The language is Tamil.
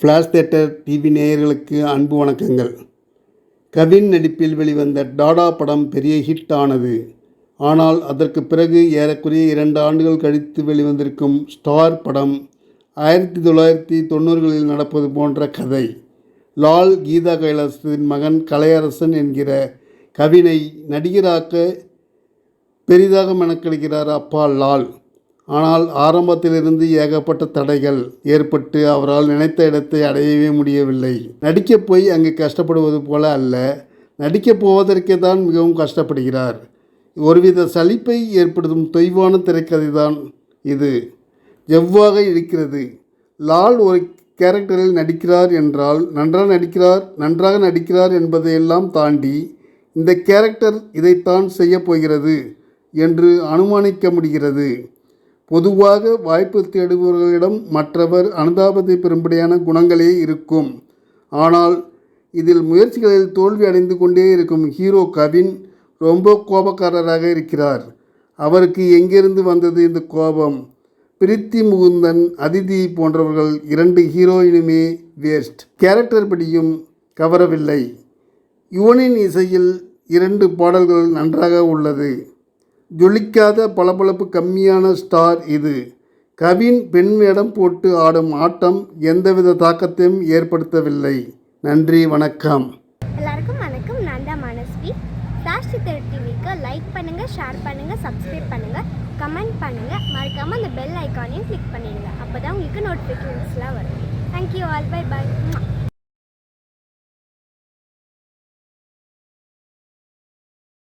ஃப்ளாஷ் தேட்டர் டிவி நேயர்களுக்கு அன்பு வணக்கங்கள். கவின் நடிப்பில் வெளிவந்த டாடா படம் பெரிய ஹிட் ஆனது. ஆனால் அதற்கு பிறகு ஏறக்குறைய இரண்டு ஆண்டுகள் கழித்து வெளிவந்திருக்கும் ஸ்டார் படம் ஆயிரத்தி தொள்ளாயிரத்தி தொண்ணூறுகளில் நடப்பது போன்ற கதை. லால் கீதா கைலாசத்தின் மகன் கலையரசன் என்கிற கவினை நடிகராக்க பெரிதாக மெனக்கெடுக்கிறார் அப்பா லால். ஆனால் ஆரம்பத்திலிருந்து ஏகப்பட்ட தடைகள் ஏற்பட்டு அவரால் நினைத்த இடத்தை அடையவே முடியவில்லை. நடிக்கப் போய் அங்கு கஷ்டப்படுவது போல அல்ல. நடிக்கப் போவதற்கே தான் மிகவும் கஷ்டப்படுகிறார். ஒருவித சலிப்பை ஏற்படுத்தும் தொய்வான திரைக்கதை தான் இது. எவ்வாக இருக்கிறது? லால் ஒரு கேரக்டரில் நடிக்கிறார் என்றால் நன்றாக நடிக்கிறார் நன்றாக நடிக்கிறார் என்பதையெல்லாம் தாண்டி இந்த கேரக்டர் இதைத்தான் செய்யப் போகிறது என்று அனுமானிக்க முடிகிறது. பொதுவாக வாய்ப்பு தேடுபவர்களிடம் மற்றவர் அனுதாபத்தை பெறும்படியான குணங்களே இருக்கும். ஆனால் இதில் முயற்சிகளில் தோல்வி அடைந்து கொண்டே இருக்கும் ஹீரோ கவின் ரொம்ப கோபக்காரராக இருக்கிறார். அவருக்கு எங்கிருந்து வந்தது இந்த கோபம்? பிரித்தி முகுந்தன் அதிதி போன்றவர்கள் இரண்டு ஹீரோயினுமே வேஸ்ட். கேரக்டர் படியும் கவரவில்லை. யுவனின் இசையில் இரண்டு பாடல்கள் நன்றாக உள்ளது. ஜொலிக்காத பளபளப்பு கம்மியான ஸ்டார் இது. கவின் பெண் வேடம் போட்டு ஆடும் ஆட்டம் எந்தவித தாக்கத்தையும் ஏற்படுத்தவில்லை. நன்றி வணக்கம். எல்லாருக்கும் வணக்கம். நான் தான் மனஸ்வி. ஃப்ளாஷ் சித்தர் டிவிக்கு லைக் பண்ணுங்கள் ஷேர் பண்ணுங்கள் சப்ஸ்கிரைப் பண்ணுங்கள் கமெண்ட் பண்ணுங்கள் மறக்காமல் அந்த பெல் ஐக்கானையும் கிளிக் பண்ணிடுங்க. அப்போ தான் உங்களுக்கு நோட்டிஃபிகேஷன்ஸ்லாம் வரும். Thank you all by by